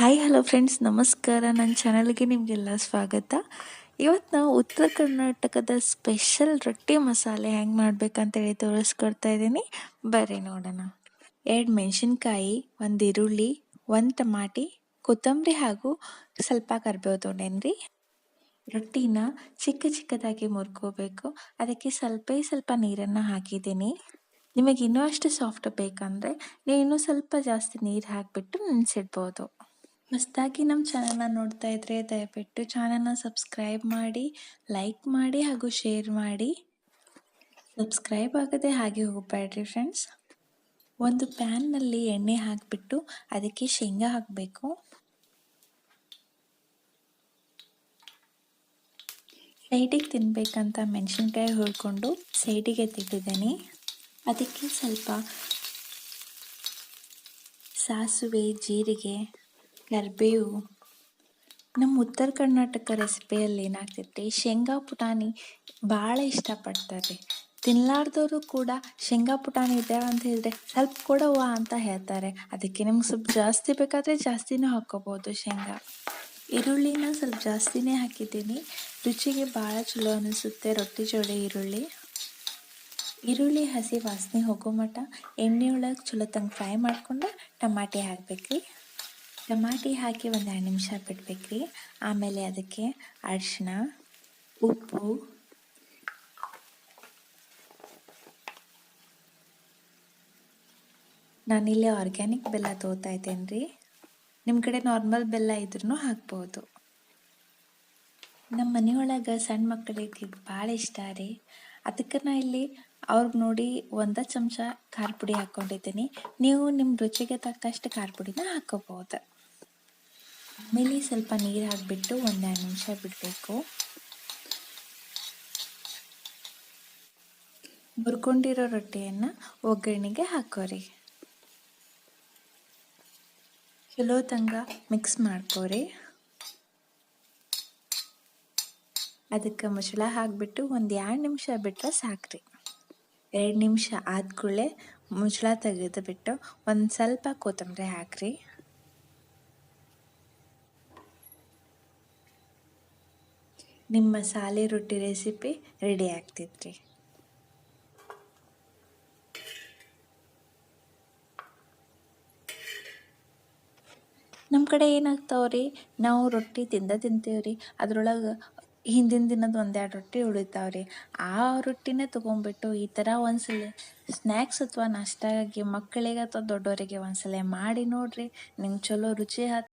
Hi hello friends ನಮಸ್ಕಾರ. ನನ್ನ ಚಾನಲ್ಗೆ ನಿಮಗೆಲ್ಲ ಸ್ವಾಗತ. ಇವತ್ತು ನಾವು ಉತ್ತರ ಕರ್ನಾಟಕದ ಸ್ಪೆಷಲ್ ರೊಟ್ಟಿ ಮಸಾಲೆ ಹೆಂಗೆ ಮಾಡ್ಬೇಕಂತೇಳಿ ತೋರಿಸ್ಕೊಡ್ತಾ ಇದ್ದೀನಿ. ಬರ್ರಿ ನೋಡೋಣ. ಎರಡು ಮೆಣಸಿನ್ಕಾಯಿ, ಒಂದು ಈರುಳ್ಳಿ, ಒಂದು ಟಮಾಟಿ, ಕೊತ್ತಂಬರಿ ಹಾಗೂ ಸ್ವಲ್ಪ ಕರಿಬೇವು ತೊಂಡೇನ್ರಿ ರೊಟ್ಟಿನ ಚಿಕ್ಕ ಚಿಕ್ಕದಾಗಿ ಮುರ್ಕೋಬೇಕು. ಅದಕ್ಕೆ ಸ್ವಲ್ಪ ಸ್ವಲ್ಪ ನೀರನ್ನು ಹಾಕಿದ್ದೀನಿ. ನಿಮಗೆ ಇನ್ನೂ ಅಷ್ಟು ಸಾಫ್ಟ್ ಬೇಕಂದರೆ ಇನ್ನೂ ಸ್ವಲ್ಪ ಜಾಸ್ತಿ ನೀರು ಹಾಕಿಬಿಟ್ಟು ನೆನೆಸಿಡ್ಬೋದು. ಹೊಸ್ದಾಗಿ ನಮ್ಮ ಚಾನಲ್ನ ನೋಡ್ತಾ ಇದ್ರೆ ದಯವಿಟ್ಟು ಚಾನಲ್ನ ಸಬ್ಸ್ಕ್ರೈಬ್ ಮಾಡಿ, ಲೈಕ್ ಮಾಡಿ ಹಾಗೂ ಶೇರ್ ಮಾಡಿ. ಸಬ್ಸ್ಕ್ರೈಬ್ ಆಗದೆ ಹಾಗೆ ಹೋಗಬೇಡ್ರಿ ಫ್ರೆಂಡ್ಸ್. ಒಂದು ಪ್ಯಾನ್ನಲ್ಲಿ ಎಣ್ಣೆ ಹಾಕಿಬಿಟ್ಟು ಅದಕ್ಕೆ ಶೇಂಗಾ ಹಾಕಬೇಕು. ಸೈಡಿಗೆ ತಿನ್ಬೇಕಂತ ಮೆಣಸಿನ್ಕಾಯಿ ಹುರ್ಕೊಂಡು ಸೈಡಿಗೆ ತೆಗೆದಿದ್ದೀನಿ. ಅದಕ್ಕೆ ಸ್ವಲ್ಪ ಸಾಸಿವೆ, ಜೀರಿಗೆ ಕರಿಬೇವು ನಮ್ಮ ಉತ್ತರ ಕರ್ನಾಟಕ ರೆಸಿಪಿಯಲ್ಲಿ ಏನಾಗ್ತೈತೆ? ಶೇಂಗಾ ಪುಟಾಣಿ ಭಾಳ ಇಷ್ಟಪಡ್ತಾರೆ. ತಿನ್ಲಾರ್ದವರು ಕೂಡ ಶೇಂಗಾ ಪುಟಾಣಿ ಇದ್ದಾವೆ ಅಂತ ಹೇಳಿದ್ರೆ ಸ್ವಲ್ಪ ಕೊಡವ್ವ ಅಂತ ಹೇಳ್ತಾರೆ. ಅದಕ್ಕೆ ನಿಮ್ಗೆ ಸ್ವಲ್ಪ ಜಾಸ್ತಿ ಬೇಕಾದರೆ ಜಾಸ್ತಿನೂ ಹಾಕ್ಕೋಬೋದು ಶೇಂಗಾ. ಈರುಳ್ಳಿನ ಸ್ವಲ್ಪ ಜಾಸ್ತಿನೇ ಹಾಕಿದ್ದೀನಿ. ರುಚಿಗೆ ಭಾಳ ಚಲೋ ಅನಿಸುತ್ತೆ ರೊಟ್ಟಿ ಜೋಡಿ ಈರುಳ್ಳಿ. ಈರುಳ್ಳಿ ಹಸಿ ವಾಸನೆ ಹೋಗೋ ಮಟ್ಟ ಎಣ್ಣೆ ಒಳಗೆ ಚಲೋ ತಂಗೆ ಫ್ರೈ ಮಾಡ್ಕೊಂಡು ಟಮಾಟಿ ಹಾಕ್ಬೇಕ್ರಿ. ಟಮಾಟಿ ಹಾಕಿ ಒಂದು ಎರಡು ನಿಮಿಷ ಬಿಡ್ಬೇಕ್ರಿ. ಆಮೇಲೆ ಅದಕ್ಕೆ ಅರಿಶಿನ ಉಪ್ಪು ನಾನಿಲ್ಲಿ ಆರ್ಗ್ಯಾನಿಕ್ ಬೆಲ್ಲ ತೋತಾ ಇದ್ದೇನೆ ರೀ ನಿಮ್ಮ ಕಡೆ ನಾರ್ಮಲ್ ಬೆಲ್ಲ ಇದ್ರೂ ಹಾಕ್ಬೋದು. ನಮ್ಮ ಮನೆಯೊಳಗೆ ಸಣ್ಣ ಮಕ್ಕಳಿಗೆ ಭಾಳ ಇಷ್ಟ ರೀ. ಅದಕ್ಕೆ ನಾ ಇಲ್ಲಿ ಅವ್ರಿಗೆ ನೋಡಿ ಒಂದು ಚಮಚ ಖಾರ ಪುಡಿ ಹಾಕ್ಕೊಂಡಿದ್ದೀನಿ ನೀವು ನಿಮ್ಮ ರುಚಿಗೆ ತಕ್ಕಷ್ಟು ಖಾರ ಪುಡಿನ ಹಾಕೋಬೋದು. ಆಮೇಲೆ ಸ್ವಲ್ಪ ನೀರು ಹಾಕಿಬಿಟ್ಟು ಒಂದೆರಡು ನಿಮಿಷ ಬಿಡಬೇಕು. ಹುರ್ಕೊಂಡಿರೋ ರೊಟ್ಟಿಯನ್ನು ಒಗ್ಗರಣೆಗೆ ಹಾಕೋರಿ. ಚಲೋ ತಂಗ ಮಿಕ್ಸ್ ಮಾಡ್ಕೋರಿ. ಅದಕ್ಕೆ ಮುಚ್ಚಳ ಹಾಕಿಬಿಟ್ಟು ಒಂದು ಎರಡು ನಿಮಿಷ ಬಿಟ್ಟರೆ ಸಾಕ್ರಿ. ಎರಡು ನಿಮಿಷ ಆದ್ಕೂಡಲೇ ಮುಚ್ಚಳ ತೆಗೆದು ಬಿಟ್ಟು ಒಂದು ಸ್ವಲ್ಪ ಕೊತ್ತಂಬರಿ ಹಾಕ್ರಿ. ನಿಮ್ಮ ಸಾಲಿ ರೊಟ್ಟಿ ರೆಸಿಪಿ ರೆಡಿ ಆಗ್ತಿದ್ರಿ ನಮ್ಮ ಕಡೆ ಏನಾಗ್ತಾವ್ರಿ? ನಾವು ರೊಟ್ಟಿ ತಿಂದ ತಿಂತೀವ್ರಿ. ಅದ್ರೊಳಗೆ ಹಿಂದಿನ ದಿನದ ಒಂದೆರಡು ರೊಟ್ಟಿ ಉಳಿತಾವ್ರಿ. ಆ ರೊಟ್ಟಿನೇ ತೊಗೊಂಡ್ಬಿಟ್ಟು ಈ ಥರ ಒಂದ್ಸಲ ಸ್ನ್ಯಾಕ್ಸ್ ಅಥವಾ ನಾಷ್ಟಾಗಿ ಮಕ್ಕಳಿಗೆ ಅಥವಾ ದೊಡ್ಡವರಿಗೆ ಒಂದ್ಸಲ ಮಾಡಿ ನೋಡ್ರಿ. ನಿಮ್ಗೆ ಚಲೋ ರುಚಿ ಹತ್